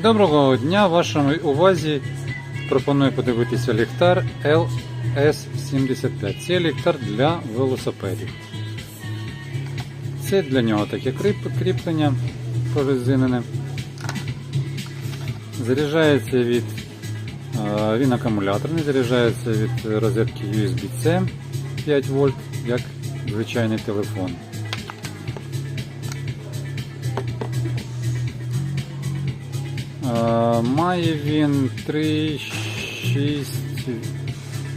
Доброго дня! Вашому увазі пропоную подивитися ліхтар LS75. Це ліхтар для велосипедів. Це для нього таке кріп- кріплення прорезинене. Заряджається від він акумуляторний, заряджається від розетки USB-C 5 вольт, як звичайний телефон. Має він 3, 6,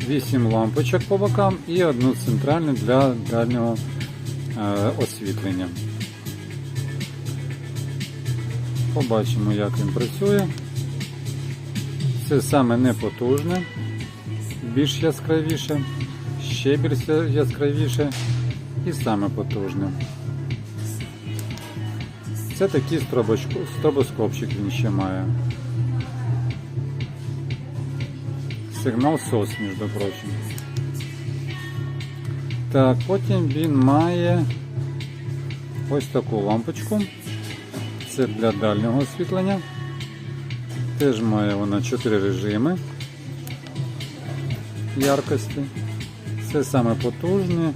8 лампочок по бокам і одну центральну для дальнього е, освітлення. Побачимо, як він працює. Це саме не потужне, більш яскравіше, ще більш яскравіше і саме потужне. Це такий стробоскопчик він ще має. Сигнал SOS, між прочим. Так, потім він має ось таку лампочку. Це для дальнього освітлення. Теж має вона 4 режими яркості. Це саме потужне.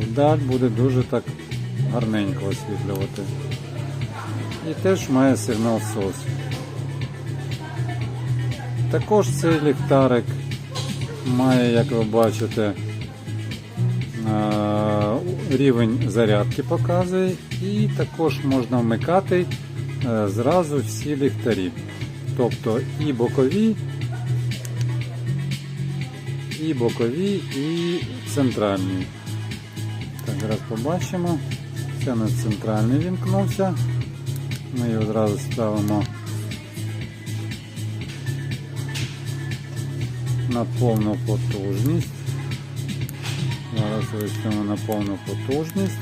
Вдаль буде дуже так гарненько освітлювати. І теж має сигнал SOS. Також цей ліхтарик має, як ви бачите, е, рівень зарядки показує, і також можна вмикати е, зразу всі ліхтарі. Тобто і бокові, і бокові, і центральні. Так, зараз побачимо. Це у нас центральний вімкнувся. Ми його одразу ставимо на повну потужність. Зараз виставимо на повну потужність.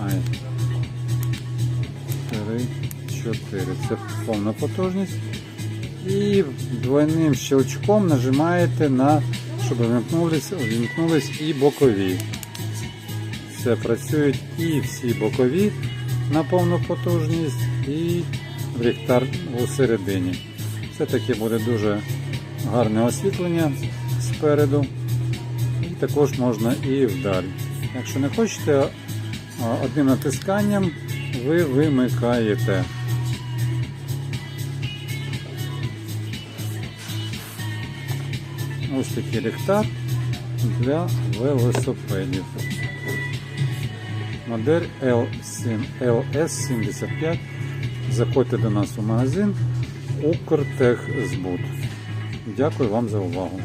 Ай. 3, 4. Це повна потужність. І двойним щелчком нажимаєте на, щоб вимкнулись, і бокові. Все працюють і всі бокові на повну потужність, і ліхтар у середині. Це таке буде дуже гарне освітлення спереду. І також можна і вдаль. Якщо не хочете, одним натисканням ви вимикаєте. Ось такий ліхтар для велосипедів. Модель L7, LS75. Заходьте до нас у магазин Укртехзбут. Дякую вам за увагу.